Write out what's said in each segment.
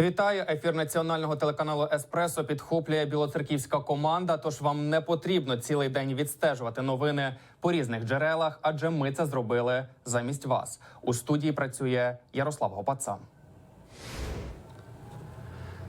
Вітаю! Ефір національного телеканалу Еспресо підхоплює білоцерківська команда. Тож вам не потрібно цілий день відстежувати новини по різних джерелах, адже ми це зробили замість вас. У студії працює Ярослав Гопаца.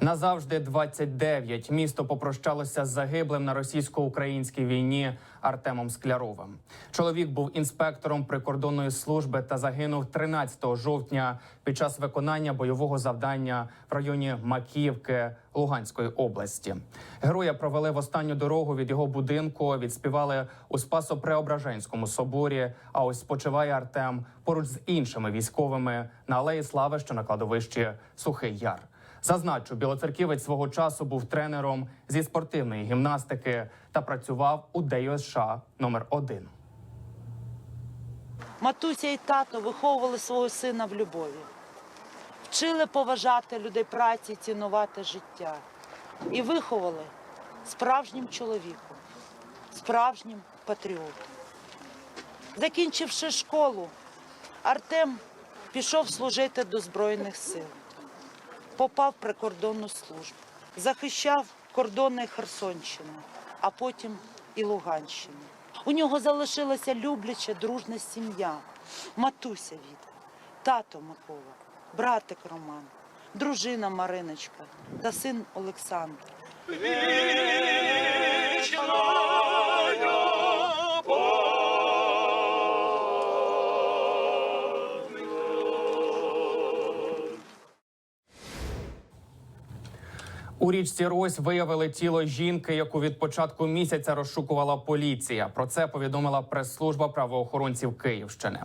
Назавжди 29. Місто попрощалося з загиблим на російсько-українській війні Артемом Скляровим. Чоловік був інспектором прикордонної служби та загинув 13 жовтня під час виконання бойового завдання в районі Макіївки Луганської області. Героя провели в останню дорогу від його будинку. Відспівали у Спасо-Преображенському соборі. А ось спочиває Артем поруч з іншими військовими на алеї Слави, що на кладовищі Сухий Яр. Зазначу, білоцерківець свого часу був тренером зі спортивної гімнастики та працював у ДЮСШ номер 1 Матуся і тато виховували свого сина в любові, вчили поважати людей праці, цінувати життя. І виховали справжнім чоловіком, справжнім патріотом. Закінчивши школу, Артем пішов служити до Збройних сил, попав в прикордонну службу, захищав кордони Херсонщини, а потім і Луганщини. У нього залишилася любляча, дружна сім'я, матуся Віта, тато Микола, братик Роман, дружина Мариночка та син Олександр. У річці Рось виявили тіло жінки, яку від початку місяця розшукувала поліція. Про це повідомила прес-служба правоохоронців Київщини.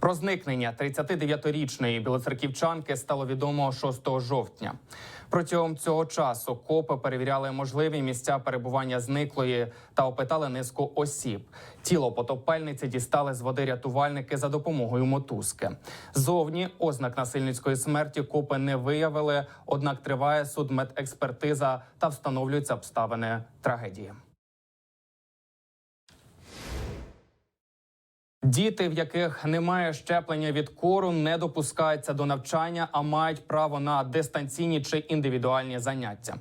Про зникнення 39-річної білоцерківчанки стало відомо 6 жовтня. Протягом цього часу копи перевіряли можливі місця перебування зниклої та опитали низку осіб. Тіло потопельниці дістали з води рятувальники за допомогою мотузки. Зовні ознак насильницької смерті копи не виявили, однак триває судмедекспертиза та встановлюються обставини трагедії. Діти, в яких немає щеплення від кору, не допускаються до навчання, а мають право на дистанційні чи індивідуальні заняття.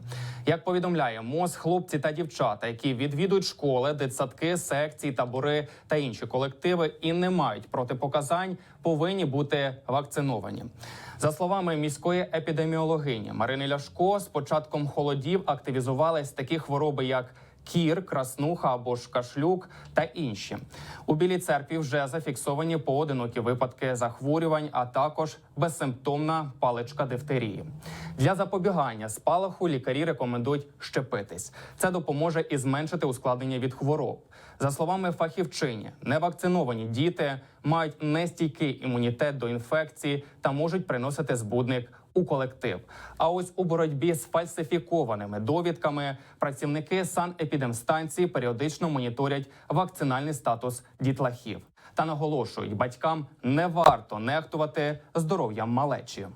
Як повідомляє МОЗ, хлопці та дівчата, які відвідують школи, дитсадки, секції, табори та інші колективи і не мають протипоказань, повинні бути вакциновані. За словами міської епідеміологині Марини Ляшко, з початком холодів активізувались такі хвороби, як кір, краснуха або ж кашлюк та інші. У білій церкві вже зафіксовані поодинокі випадки захворювань, а також безсимптомна паличка дифтерії. Для запобігання спалаху лікарі рекомендують щепитись. Це допоможе і зменшити ускладнення від хвороб. За словами фахівчині, невакциновані діти мають нестійкий імунітет до інфекції та можуть приносити збудник у колектив. А ось у боротьбі з фальсифікованими довідками працівники санепідемстанції періодично моніторять вакцинальний статус дітлахів та наголошують, батькам не варто нехтувати здоров'ям малечі.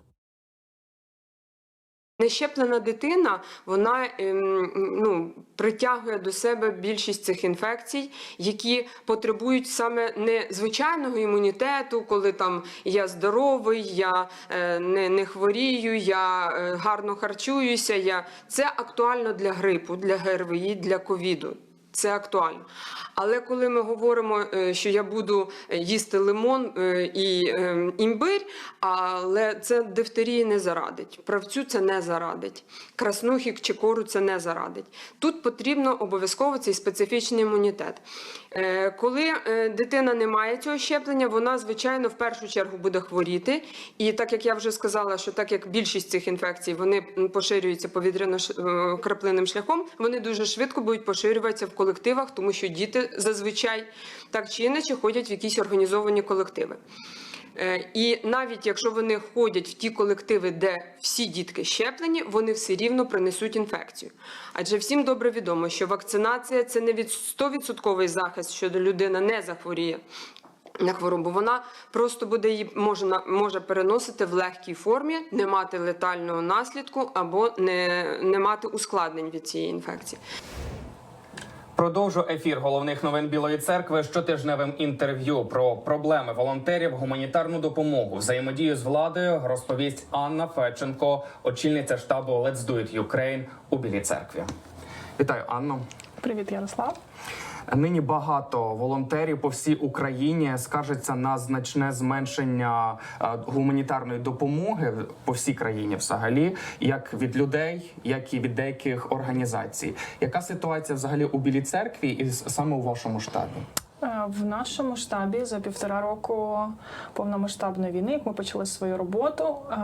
Нещеплена дитина вона ем, ну, притягує до себе більшість цих інфекцій, які потребують саме не звичайного імунітету, коли там я здоровий, я е, не, не хворію, я е, гарно харчуюся. Я... Це актуально для грипу, для ГРВІ, для ковіду. Це актуально. Але коли ми говоримо, е, що я буду їсти лимон е, і е, імбирь, але це дифтерії не зарадить. Правцю це не зарадить. Краснухи чи кору це не зарадить. Тут потрібно обов'язково цей специфічний імунітет. Коли дитина не має цього щеплення, вона, звичайно, в першу чергу буде хворіти. І так як я вже сказала, що так як більшість цих інфекцій вони поширюються повітряно-краплинним шляхом, вони дуже швидко будуть поширюватися в колективах, тому що діти зазвичай так чи інакше ходять в якісь організовані колективи. Е, І навіть якщо вони ходять в ті колективи, де всі дітки щеплені, вони все рівно принесуть інфекцію. Адже всім добре відомо, що вакцинація це не від 100% захист, що людина не захворіє. На хворобу вона просто буде її може, може переносити в легкій формі, не мати летального наслідку або не, не мати ускладнень від цієї інфекції. Продовжу ефір головних новин Білої церкви щотижневим інтерв'ю про проблеми волонтерів, гуманітарну допомогу, взаємодію з владою розповість Анна Феченко, очільниця штабу Let's Do It Ukraine у Білій церкві. Вітаю, Анно. Привіт, Ярослав. Нині багато волонтерів по всій Україні скаржаться на значне зменшення е, гуманітарної допомоги по всій країні, взагалі, як від людей, як і від деяких організацій. Яка ситуація взагалі у Білій церкві і саме у вашому штабі? Е, В нашому штабі за півтора року повномасштабної війни, як ми почали свою роботу, е,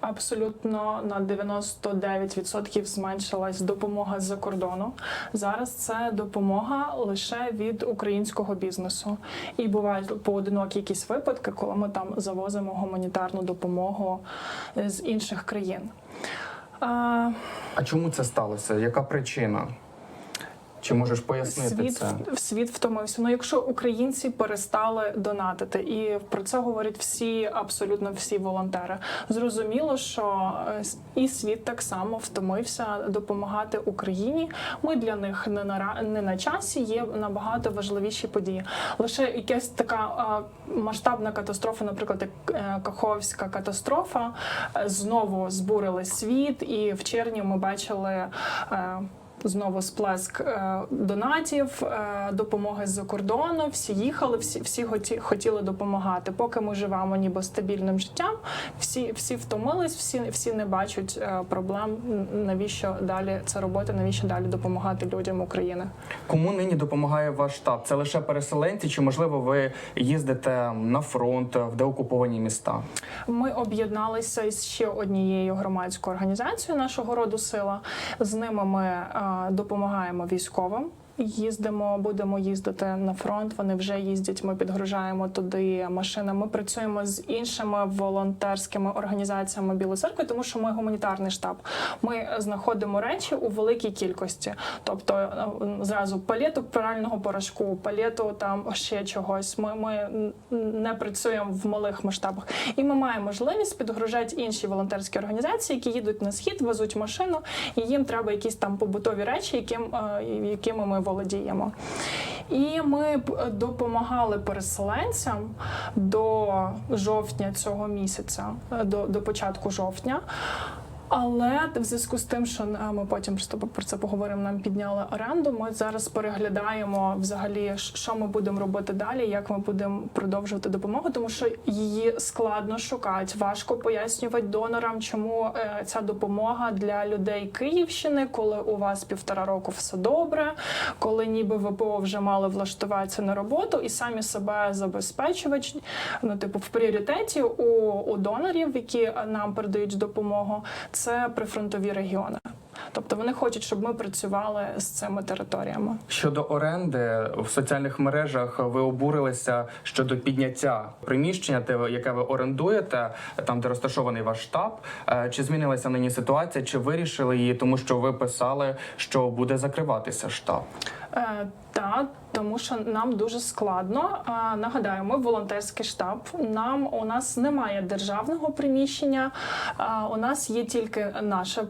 абсолютно на 99% зменшилась допомога з-за кордону. Зараз це допомога лише від українського бізнесу. І бувають поодинокі якісь випадки, коли ми там завозимо гуманітарну допомогу е, з інших країн. А, А чому це сталося? Яка причина? Чи можеш пояснити світ, це? в- світ втомився. Ну, якщо українці перестали донатити, і про це говорять всі, абсолютно всі волонтери. Зрозуміло, що е, і світ так само втомився допомагати Україні. Ми для них не на не на часі. Є набагато важливіші події. Лише якась така масштабна катастрофа, наприклад, як е, Каховська катастрофа, е, знову збурили світ, і в червні ми бачили. Знову сплеск е, донатів, е, допомоги з-за кордону. Всі їхали, всі, всі хоті, хотіли допомагати. Поки ми живемо ніби стабільним життям, всі, всі втомились, всі, всі не бачать е, проблем. Навіщо далі це робити? Навіщо далі допомагати людям України? Кому нині допомагає ваш штаб? Це лише переселенці, чи можливо ви їздите на фронт в деокуповані міста? Ми об'єдналися із ще однією громадською організацією нашого роду сила. З ними ми допомагаємо військовим. Їздимо, будемо їздити на фронт. Вони вже їздять. Ми підгружаємо туди машини. Ми працюємо з іншими волонтерськими організаціями Білої церкви, тому що ми гуманітарний штаб. Ми знаходимо речі у великій кількості, тобто е, зразу палету прального порошку, палету там ще чогось. Ми, ми не працюємо в малих масштабах, і ми маємо можливість підгружати інші волонтерські організації, які їдуть на схід, везуть машину, і їм треба якісь там побутові речі, яким, е, якими ми володіємо. І ми допомагали переселенцям до жовтня цього місяця, е, до, до початку жовтня. Але в зв'язку з тим, що е, ми потім про це поговоримо, нам підняли оренду. Ми зараз переглядаємо взагалі, що ми будемо робити далі, як ми будемо продовжувати допомогу, тому що її складно шукати, важко пояснювати донорам, чому е, ця допомога для людей Київщини, коли у вас півтора року все добре, коли ніби ВПО вже мали влаштуватися на роботу і самі себе забезпечувати, ну типу в пріоритеті у, у донорів, які нам передають допомогу, це прифронтові регіони. Тобто вони хочуть, щоб ми працювали з цими територіями. Щодо оренди в соціальних мережах ви обурилися щодо підняття приміщення, те, яке ви орендуєте, там де розташований ваш штаб. Е, Чи змінилася нині ситуація? Чи вирішили її, тому що ви писали, що буде закриватися штаб? Е, та тому що нам дуже складно. Е, нагадаю, ми волонтерський штаб. Нам у нас немає державного приміщення. Е, у нас є тільки наше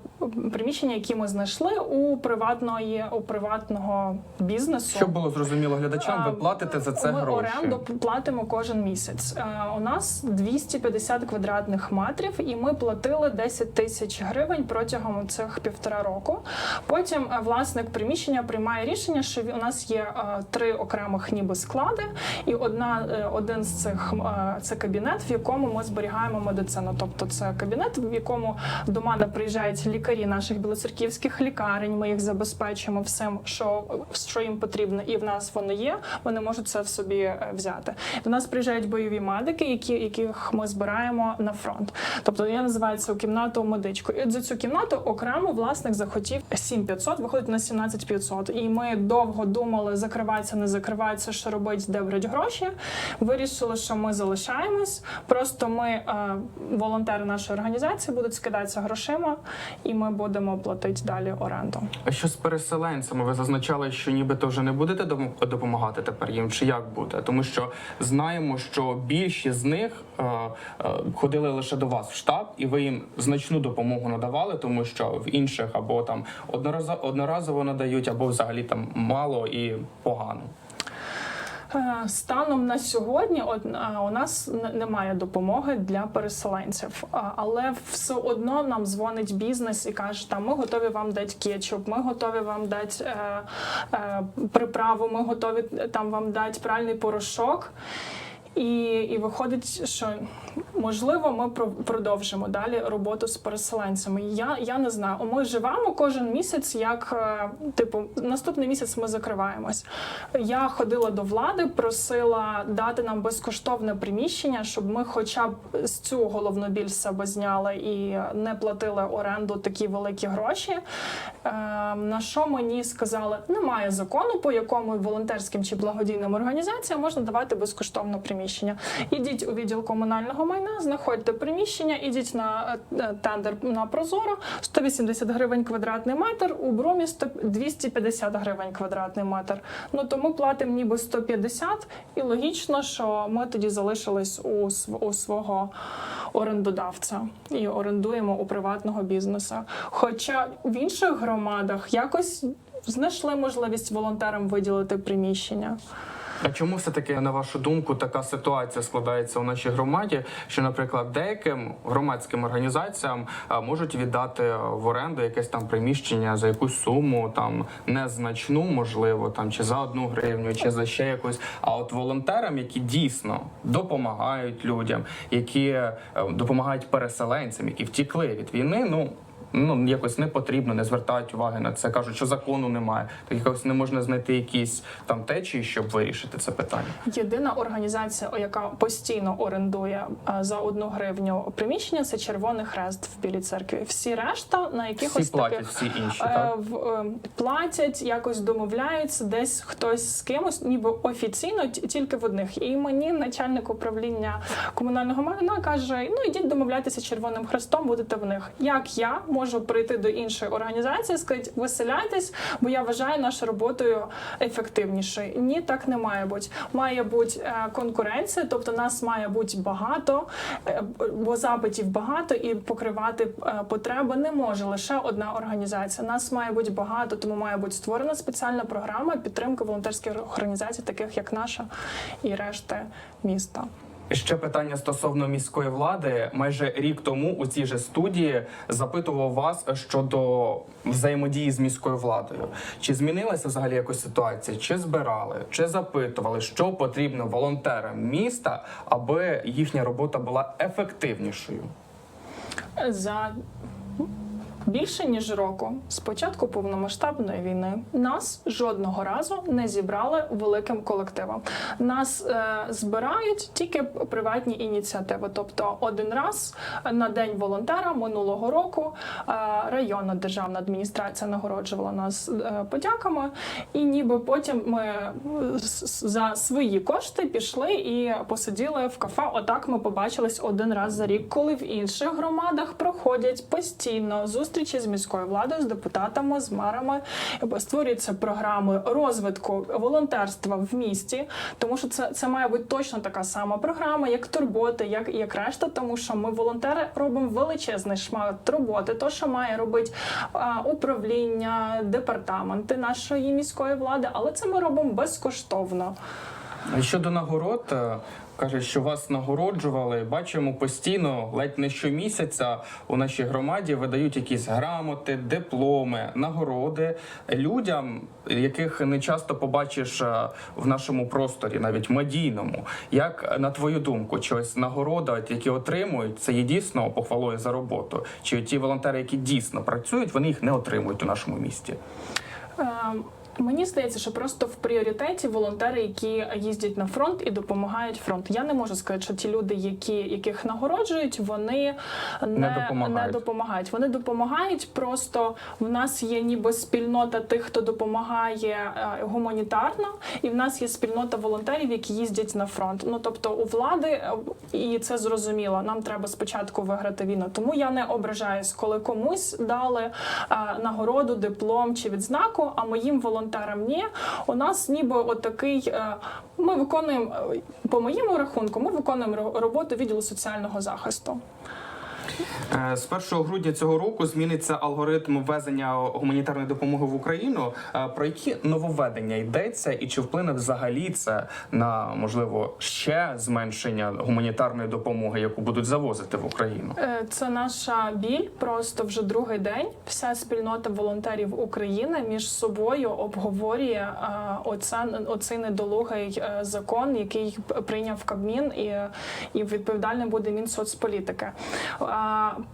приміщення, яке ми знайшли у приватної у приватного бізнесу. Щоб було зрозуміло глядачам, ви платите за це ми гроші. оренду платимо кожен місяць. Е, У нас 250 квадратних метрів, і ми платили 10 тисяч гривень протягом цих півтора року. Потім е, власник приміщення приймає рішення, що він- у нас є е, три окремих ніби склади, і одна е, один з цих е, це кабінет, в якому ми зберігаємо медицину. Тобто, це кабінет, в якому до мене приїжджають лікарі наших білоцерківських лікарень. Ми їх забезпечуємо всім, що, що їм потрібно, і в нас воно є. Вони можуть це в собі взяти. До нас приїжджають бойові медики, які яких ми збираємо на фронт. Тобто я називаю цю кімнату медичкою. І за цю кімнату окремо власник захотів 7500, виходить на 17500. І ми довго думали, закривається, не закривається, що робити, де брати гроші. Вирішили, що ми залишаємось. Просто ми, е, волонтери нашої організації, будуть скидатися грошима, і ми будемо платити далі оренду. А що з переселенцями? Ви зазначали, що нібито вже не будете допомагати тепер їм, чи як буде? Тому що знаємо, що більшість з них е, е, ходили лише до вас в штаб, і ви їм значну допомогу надавали, тому що в інших або там одноразово надають, або взагалі там мало і погано? Е, Станом на сьогодні е, у нас немає допомоги для переселенців, але все одно нам дзвонить бізнес і каже, там ми готові вам дати кетчуп, ми готові вам дати е, е, приправу, ми готові там вам дати пральний порошок. І, і виходить, що можливо ми про- продовжимо далі роботу з переселенцями. Я, я не знаю. Ми живемо кожен місяць, як е, типу, наступний місяць ми закриваємось. Я ходила до влади, просила дати нам безкоштовне приміщення, щоб ми, хоча б з цю головну біль себе зняли і не платили оренду такі великі гроші. Е, на що мені сказали, немає закону, по якому волонтерським чи благодійним організаціям можна давати безкоштовне приміщення. Ідіть у відділ комунального майна, знаходьте приміщення, ідіть на е, тендер на Прозоро 180 гривень квадратний метр, у Бромі 100 250 гривень квадратний метр. Ну то ми платимо ніби 150, і логічно, що ми тоді залишились у, у свого орендодавця і орендуємо у приватного бізнесу. Хоча в інших громадах якось знайшли можливість волонтерам виділити приміщення. А чому все таки, на вашу думку, така ситуація складається у нашій громаді? Що, наприклад, деяким громадським організаціям можуть віддати в оренду якесь там приміщення за якусь суму, там незначну, можливо, там чи за одну гривню, чи за ще якусь. А от волонтерам, які дійсно допомагають людям, які е, допомагають переселенцям, які втікли від війни, ну. Ну, якось не потрібно, не звертають уваги на це. Кажуть, що закону немає. Так якось не можна знайти якісь там течії, щоб вирішити це питання. Єдина організація, яка постійно орендує за одну гривню приміщення, це Червоний Хрест в Білій церкві. Всі решта на якихось Всі платять, таких всі інші, е, так? в- е, платять, якось домовляються, десь хтось з кимось, ніби офіційно ті- тільки в одних. І мені начальник управління комунального майна каже: ну ідіть домовляйтеся Червоним Хрестом, будете в них. Як я можу прийти до іншої організації, сказати, виселяйтесь, бо я вважаю нашу роботою ефективнішою. Ні, так не має бути. Має бути е, конкуренція, тобто нас має бути багато, е, бо запитів багато, і покривати е, потреби не може лише одна організація. Нас має бути багато, тому має бути створена спеціальна програма підтримки волонтерських організацій, таких як наша і решти міста. Ще питання стосовно міської влади. Майже рік тому у цій же студії запитував вас щодо взаємодії з міською владою. Чи змінилася взагалі якось ситуація? Чи збирали, чи запитували, що потрібно волонтерам міста, аби їхня робота була ефективнішою? За більше ніж року з початку повномасштабної війни нас жодного разу не зібрали великим колективом. Нас е, збирають тільки приватні ініціативи. Тобто, один раз на день волонтера минулого року е, районна державна адміністрація нагороджувала нас е, подяками, і ніби потім ми е, за свої кошти пішли і посиділи в кафе. Отак ми побачились один раз за рік, коли в інших громадах проходять постійно зустрічі з міською владою, з депутатами, з мерами. Створюються програми розвитку волонтерства в місті, тому що це, це має бути точно така сама програма, як турботи, як, як решта, тому що ми волонтери робимо величезний шмат роботи, то що має робити а, управління, департаменти нашої міської влади, але це ми робимо безкоштовно. Щодо нагород, е, каже, що вас нагороджували. Бачимо постійно, ледь не щомісяця у нашій громаді видають якісь грамоти, дипломи, нагороди людям, яких не часто побачиш е, в нашому просторі, навіть медійному. Як е, на твою думку, чи ось нагорода, які отримують, це є дійсно похвалою за роботу? Чи ті волонтери, які дійсно працюють, вони їх не отримують у нашому місті? Мені здається, що просто в пріоритеті волонтери, які їздять на фронт і допомагають фронту. Я не можу сказати, що ті люди, які яких нагороджують, вони не, Не допомагають. не допомагають. Вони допомагають. Просто в нас є ніби спільнота тих, хто допомагає е, гуманітарно, і в нас є спільнота волонтерів, які їздять на фронт. Ну тобто у влади е, і це зрозуміло. Нам треба спочатку виграти війну. Тому я не ображаюсь, коли комусь дали е, нагороду, диплом чи відзнаку, а моїм волонтерам ні. У нас ніби отакий. е, Ми виконуємо е, по моєму рахунку. Ми виконуємо роботу відділу соціального захисту. Е, З 1 грудня цього року зміниться алгоритм ввезення гуманітарної допомоги в Україну. Е, Про які нововведення йдеться, і чи вплине взагалі це на можливо ще зменшення гуманітарної допомоги, яку будуть завозити в Україну? Е, Це наша біль. Просто вже другий день. Вся спільнота волонтерів України між собою обговорює оце, оцей недолугий закон, який прийняв Кабмін, і, і відповідальним буде Мінсоцполітики.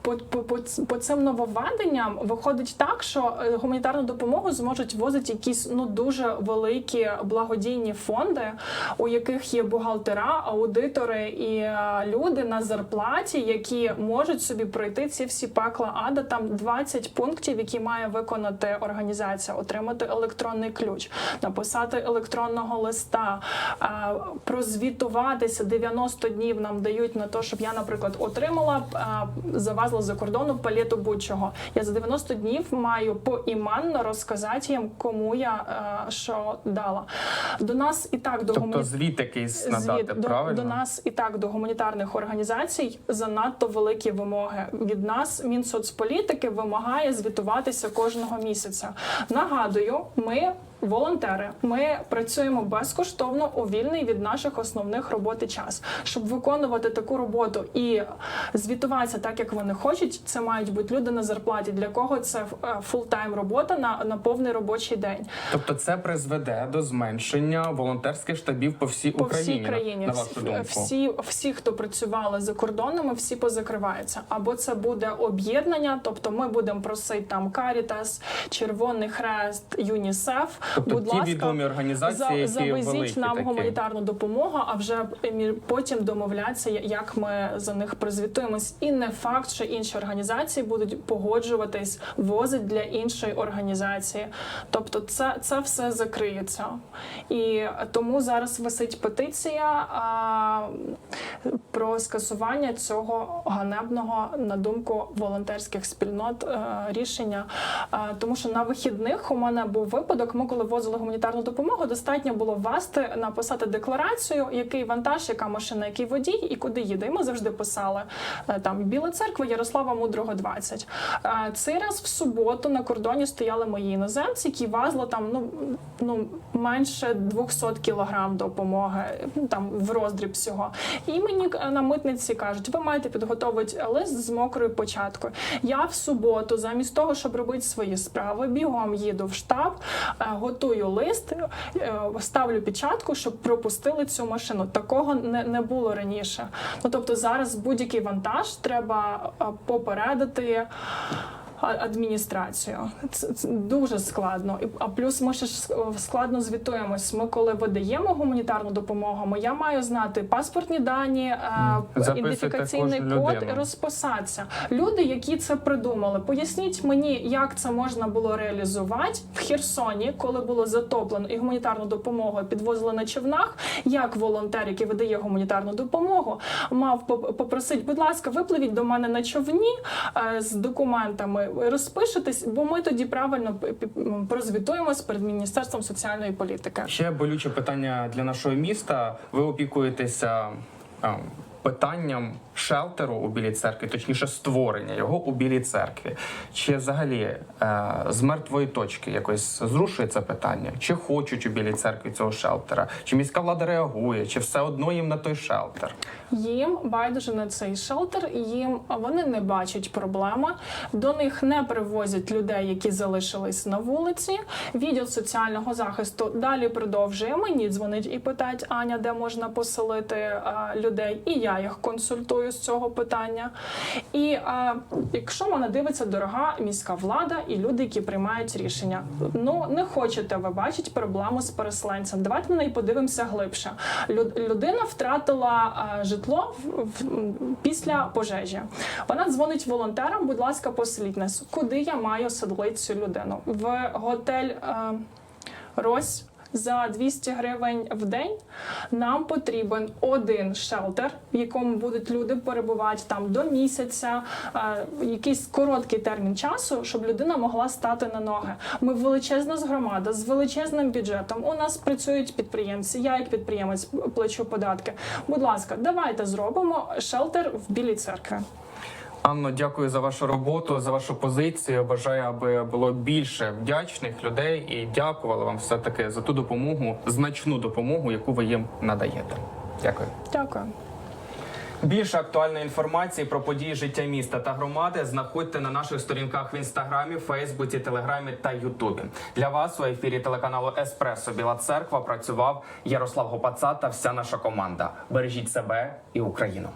По, по, по, по цим нововведенням виходить так, що е, гуманітарну допомогу зможуть возити якісь ну дуже великі благодійні фонди, у яких є бухгалтера, аудитори і е, люди на зарплаті, які можуть собі пройти ці всі пекла ада. Там 20 пунктів, які має виконати організація, отримати електронний ключ, написати електронного листа, прозвітуватися 90 днів нам дають на те, щоб я, наприклад, отримала завезла за кордону палету будь-чого. Я за 90 днів маю поіманно розказати їм, кому я е, що дала. До нас і так до Тобто гумані- звіт якийсь надати, Звіт до, правильно? до нас і так до гуманітарних організацій занадто великі вимоги. Від нас Мінсоцполітики вимагає звітуватися кожного місяця. Нагадую, ми. Волонтери, ми працюємо безкоштовно у вільний від наших основних роботи час. Щоб виконувати таку роботу і звітуватися так, як вони хочуть, це мають бути люди на зарплаті. Для кого це фултайм робота на, на повний робочий день. Тобто це призведе до зменшення волонтерських штабів по всій по Україні. всій країні. на, вашу всі, думку. всі, всі, хто працювали за кордонами, всі позакриваються. Або це буде об'єднання, тобто ми будемо просити там Карітас, Червоний Хрест, ЮНІСЕФ. Тобто Будь ті ласка, відомі організації, які завезіть нам такі. гуманітарну допомогу, а вже потім домовлятися, як ми за них прозвітуємось. І не факт, що інші організації будуть погоджуватись возить для іншої організації. Тобто, це, це все закриється. І тому зараз висить петиція а, про скасування цього ганебного на думку волонтерських спільнот е, рішення. А, тому що на вихідних у мене був випадок. Ми коли возили гуманітарну допомогу, достатньо було ввести, написати декларацію, який вантаж, яка машина, який водій і куди їде. І ми завжди писали е, там Біла церква Ярослава Мудрого 20. Е, Цей раз в суботу на кордоні стояли мої іноземці, які везли там ну, ну менше 200 кілограм допомоги ну, там в роздріб всього. І мені е, на митниці кажуть, ви маєте підготовити лист з мокрою початкою. Я в суботу, замість того, щоб робити свої справи, бігом їду в штаб, готую лист, е, ставлю печатку, щоб пропустили цю машину. Такого не, не було раніше. Ну тобто зараз будь-який вантаж треба е, попередити. Адміністрацію це, це дуже складно. А плюс ми ще складно звітуємось. Ми коли видаємо гуманітарну допомогу, ми- я маю знати паспортні дані, Записуйте ідентифікаційний код людину. і розписатися. Люди, які це придумали, поясніть мені, як це можна було реалізувати в Херсоні, коли було затоплено і гуманітарну допомогу підвозили на човнах. Як волонтер, який видає гуманітарну допомогу, мав поп- попросити, будь ласка, випливіть до мене на човні е, з документами, розпишетесь, бо ми тоді правильно прозвітуємось перед міністерством соціальної політики. Ще болюче питання для нашого міста. Ви опікуєтеся а, питанням шелтеру у білій церкві, точніше створення його у білій церкві. Чи взагалі е, з мертвої точки якось зрушується питання? Чи хочуть у білій церкві цього шелтера? Чи міська влада реагує? Чи все одно їм на той шелтер? Їм байдуже на цей шелтер, їм вони не бачать проблеми. До них не привозять людей, які залишились на вулиці. Відділ соціального захисту далі продовжує мені дзвонить і питають Аня, де можна поселити а, людей. І я їх консультую з цього питання. І а, якщо мене дивиться дорога міська влада і люди, які приймають рішення, ну не хочете ви бачити проблему з переселенцем. Давайте на неї подивимося глибше. Люд- людина втратила а, житло в, в- після пожежі. Вона дзвонить волонтерам. Будь ласка, поселіть нас. Куди я маю селити цю людину? В готель а, Рось. За 200 гривень в день нам потрібен один шелтер, в якому будуть люди перебувати там до місяця, е, якийсь короткий термін часу, щоб людина могла стати на ноги. Ми величезна громада з величезним бюджетом. У нас працюють підприємці. Я як підприємець плачу податки. Будь ласка, давайте зробимо шелтер в білій церкві. Анно, дякую за вашу роботу, за вашу позицію. Бажаю, аби було більше вдячних людей і дякували вам все таки за ту допомогу, значну допомогу, яку ви їм надаєте. Дякую. Дякую. Більше актуальної інформації про події життя міста та громади знаходьте на наших сторінках в інстаграмі, Фейсбуці, Телеграмі та Ютубі. Для вас у ефірі телеканалу Еспресо Біла Церква працював Ярослав Гопаца та вся наша команда. Бережіть себе і Україну.